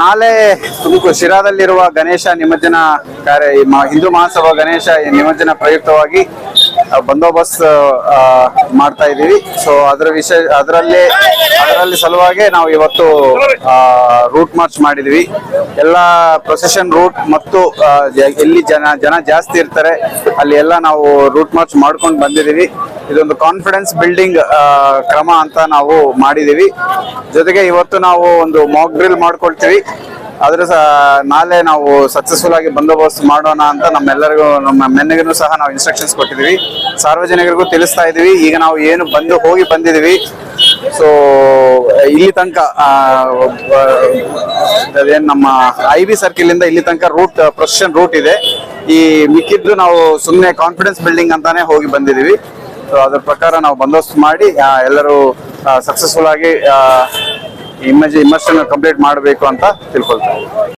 ನಾಳೆ ತುಮಕೂರು ಶಿರಾದಲ್ಲಿರುವ ಗಣೇಶ ನಿಮಜ್ಜನ ಕಾರ್ಯ ಹಿಂದೂ ಮಹಾಸಭಾ ಗಣೇಶ ನಿಮಜ್ಜನ ಪ್ರಯುಕ್ತವಾಗಿ ಬಂದೋಬಸ್ತ್ ಮಾಡ್ತಾ ಇದ್ದೀವಿ. ಸೊ ಅದರ ವಿಷಯ ಅದರಲ್ಲಿ ಅದರಲ್ಲಿ ಸಲುವಾಗಿ ನಾವು ಇವತ್ತು ರೂಟ್ ಮಾರ್ಚ್ ಮಾಡಿದ್ವಿ. ಎಲ್ಲ ಪ್ರೊಸೆಷನ್ ರೂಟ್ ಮತ್ತು ಎಲ್ಲಿ ಜನ ಜನ ಜಾಸ್ತಿ ಇರ್ತಾರೆ, ಅಲ್ಲಿ ಎಲ್ಲ ನಾವು ರೂಟ್ ಮಾರ್ಚ್ ಮಾಡ್ಕೊಂಡು ಬಂದಿದ್ದೀವಿ. ಇದೊಂದು ಕಾನ್ಫಿಡೆನ್ಸ್ ಬಿಲ್ಡಿಂಗ್ ಕ್ರಮ ಅಂತ ನಾವು ಮಾಡಿದೀವಿ ಜೊತೆಗೆ ಇವತ್ತು ನಾವು ಒಂದು ಮಾಕ್ ಡ್ರಿಲ್ ಮಾಡ್ಕೊಳ್ತೀವಿ. ಸಹ ನಾಳೆ ನಾವು ಸಕ್ಸಸ್ಫುಲ್ ಆಗಿ ಬಂದೋಬಸ್ತ್ ಮಾಡೋಣ ಅಂತ ನಮ್ಮೆಲ್ಲರಿಗೂ, ನಮ್ಮ ಮೆನ್ನಿಗೂ ಸಹ ನಾವು ಇನ್ಸ್ಟ್ರಕ್ಷನ್ಸ್ ಕೊಟ್ಟಿದ್ದೀವಿ. ಸಾರ್ವಜನಿಕರಿಗೂ ತಿಳಿಸ್ತಾ ಇದೀವಿ ಈಗ ನಾವು ಏನು ಬಂದು ಹೋಗಿ ಬಂದಿದ್ದೀವಿ. ಸೊ ಇಲ್ಲಿ ತನಕ ಒಬ್ಬ- ನಮ್ಮ ಐ ಬಿ ಸರ್ಕಿಲ್ ಇಂದ ಇಲ್ಲಿ ತನಕ ರೂಟ್ ಪ್ರೊಸೆಷನ್ ರೂಟ್ ಇದೆ. ಈ ಮಿಕ್ಕಿದ್ದು ನಾವು ಸುಮ್ಮನೆ ಕಾನ್ಫಿಡೆನ್ಸ್ ಬಿಲ್ಡಿಂಗ್ ಅಂತಾನೆ ಹೋಗಿ ಬಂದಿದ್ದೀವಿ. ಸೊ ಅದ್ರ ಪ್ರಕಾರ ನಾವು ಬಂದೋಬಸ್ತ್ ಮಾಡಿ ಎಲ್ಲರೂ ಸಕ್ಸಸ್ಫುಲ್ ಆಗಿ ಇಮೇಜ್ ಇಮರ್ಷನ್ ಕಂಪ್ಲೀಟ್ ಮಾಡಬೇಕು ಅಂತ ತಿಳ್ಕೊಳ್ತಾರೆ